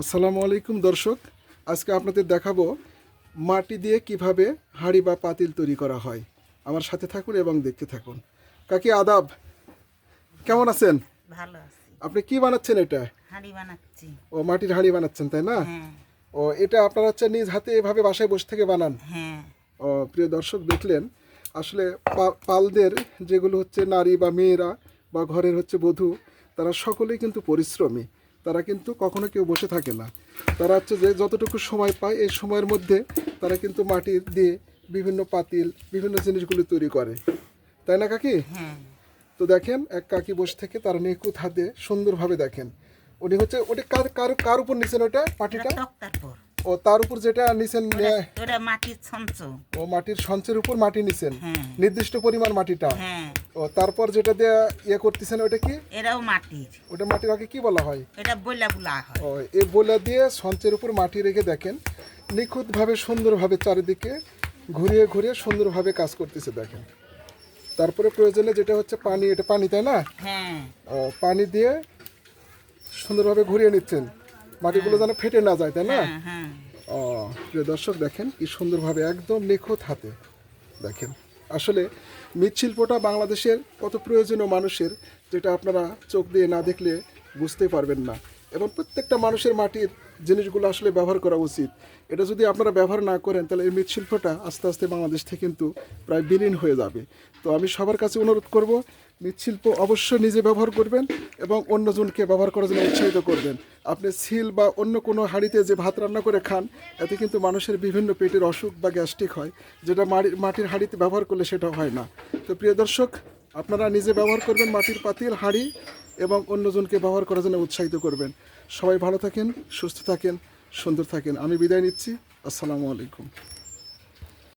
আসসালামু আলাইকুম দর্শক। আজকে আপনাদের দেখাবো মাটি দিয়ে কীভাবে হাঁড়ি বা পাতিল তৈরি করা হয়। আমার সাথে থাকুন এবং দেখতে থাকুন। কাকি আদাব কেমন আছেন? ভালো আছি। আপনি কি বানাচ্ছেন এটা? হাঁড়ি বানাচ্ছি। ও মাটির হাঁড়ি বানাচ্ছেন তাই না? হ্যাঁ। ও এটা আপনারা হচ্ছে নিজ হাতে এভাবে বাসায় বসে থেকে বানান? হ্যাঁ। ও প্রিয় দর্শক দেখলেন আসলে পালদের যেগুলো হচ্ছে নারী বা মেয়েরা বা ঘরের হচ্ছে বধূ তারা সকলেই কিন্তু পরিশ্রমী। তারা কিন্তু কখনো কেউ বসে থাকে না। তারা হচ্ছে যে যতটুকু সময় পায় এই সময়ের মধ্যে তারা কিন্তু মাটি দিয়ে বিভিন্ন পাতিল বিভিন্ন জিনিসগুলি তৈরি করে। তাই না কাকি? হ্যাঁ। তো দেখেন এক কাকি বসে থেকে তার নিখুঁত হাতে সুন্দরভাবে দেখেন। উনি হচ্ছে ওটা কার কার কার উপর নিছেন ওটা পর ও তার উপর যেটা নিছেন ওটা- মাটির ছঞ্চ। ও মাটির সঞ্চের উপর মাটি নিছেন। হ্যাঁ। নির্দিষ্ট পরিমাণ মাটিটা। হ্যাঁ। ও তারপর যেটা দিয়ে ইয়ে করতেছেন ওটা কি? এটাও মাটির। ওটা মাটির আগে কি বলা হয়? এটা বইলা বুলা হয়। ও এই বলে দিয়ে সঞ্চের উপর মাটি রেখে দেখেন। নিখুঁতভাবে সুন্দরভাবে চারিদিকে ঘুরিয়ে ঘুরিয়ে সুন্দরভাবে কাজ করতেছে দেখেন। তারপরে প্রয়োজনে যেটা হচ্ছে পানি এটা পানি তাই না? হ্যাঁ। ও পানি দিয়ে সুন্দরভাবে ঘুরিয়ে নিচ্ছেন। মাটিগুলো যেন ফেটে না যায় তাই না? হ্যাঁ হ্যাঁ। ও প্রিয় দর্শক দেখেন কি সুন্দরভাবে একদম নিখুঁত হাতে। দেখেন আসলে মৃৎশিল্পটা বাংলাদেশের কত প্রয়োজনীয় মানুষের যেটা আপনারা চোখ দিয়ে না দেখলে বুঝতে পারবেন না। এবং প্রত্যেকটা মানুষের মাটির জিনিসগুলো আসলে ব্যবহার করা উচিত। এটা যদি আপনারা ব্যবহার না করেন, তাহলে এই মৃৎশিল্পটা আস্তে আস্তে বাংলাদেশ থেকে কিন্তু প্রায় বিলীন হয়ে যাবে। তো আমি সবার কাছে অনুরোধ করব, মৃৎশিল্প অবশ্যই নিজে ব্যবহার করবেন এবং অন্যজনকে ব্যবহার করার জন্য উৎসাহিত করবেন। আপনি সিল বা অন্য কোনো হাঁড়িতে যে ভাত রান্না করে খান, এতে কিন্তু মানুষের বিভিন্ন পেটের অসুখ বা গ্যাস্ট্রিক হয়, যেটা মাটির মাটির হাঁড়িতে ব্যবহার করলে সেটা হয় না। তো প্রিয় দর্শক, আপনারা নিজে ব্যবহার করবেন মাটির পাতিল হাঁড়ি এবং অন্যজনকে ব্যবহার করার জন্য উৎসাহিত করবেন। সবাই ভালো থাকেন, সুস্থ থাকেন, সুন্দর থাকেন। আমি বিদায় নিচ্ছি। আসসালামু আলাইকুম।